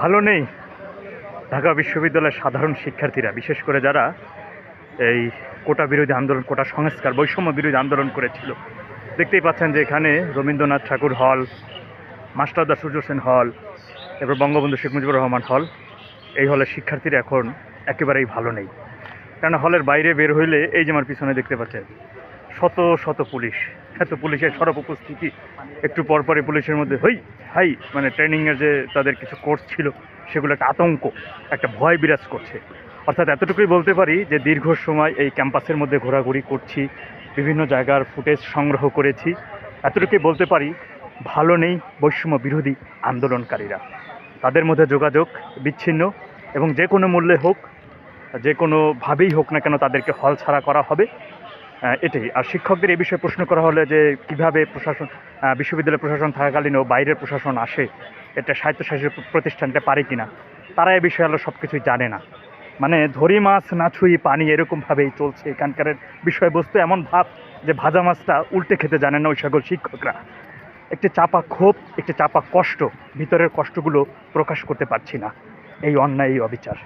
ভালো নেই। ঢাকা বিশ্ববিদ্যালয়ের সাধারণ শিক্ষার্থীরা, বিশেষ করে যারা এই কোটা বিরোধী আন্দোলন, কোটা সংস্কার, বৈষম্য বিরোধী আন্দোলন করেছিল। দেখতেই পাচ্ছেন যে এখানে রবীন্দ্রনাথ ঠাকুর হল মাস্টারদা সূর্য সেন হল, এরপর বঙ্গবন্ধু শেখ মুজিবুর রহমান হল। এই হলের শিক্ষার্থীরা এখন একেবারেই ভালো নেই। কেন হলের বাইরে বের হইলে এই যে আমার পিছনে দেখতে পাচ্ছেন, শত শত পুলিশ, এত পুলিশের সরব উপস্থিতি, একটু পরপরই পুলিশের মধ্যে হই। হাই মানে ট্রেনিংয়ের যে তাদের কিছু কোর্স ছিল, সেগুলো একটা আতঙ্ক, একটা ভয় বিরাজ করছে। অর্থাৎ এতটুকুই বলতে পারি যে, দীর্ঘ সময় এই ক্যাম্পাসের মধ্যে ঘোরাঘুরি করছি, বিভিন্ন জায়গার ফুটেজ সংগ্রহ করেছি। এতটুকুই বলতে পারি, ভালো নেই বৈষম্য বিরোধী আন্দোলনকারীরা। তাদের মধ্যে যোগাযোগ বিচ্ছিন্ন এবং যে কোনো মূল্যে হোক, যে কোনোভাবেই হোক না কেন তাদেরকে হল ছাড়া করা হবে। এটাই। আর শিক্ষকদের এই বিষয়ে প্রশ্ন করা হলে যে কীভাবে প্রশাসন বিশ্ববিদ্যালয় প্রশাসন থাকাকালীনও বাইরের প্রশাসন আসে, এটা স্বায়ত্তশাসিত প্রতিষ্ঠানটা পারে কি না তারা এই বিষয়ে আলো সব কিছুই জানে না। মানে ধরি মাছ না ছুঁই পানি এরকমভাবেই চলছে। এখানকার বিষয়বস্তু এমন ভাব যে ভাজা মাছটা উল্টে খেতে জানে না ওই সকল শিক্ষকরা। একটি চাপা ক্ষোভ, একটি চাপা কষ্ট, ভিতরের কষ্টগুলো প্রকাশ করতে পারছি না। এই অন্যায়, এই অবিচার।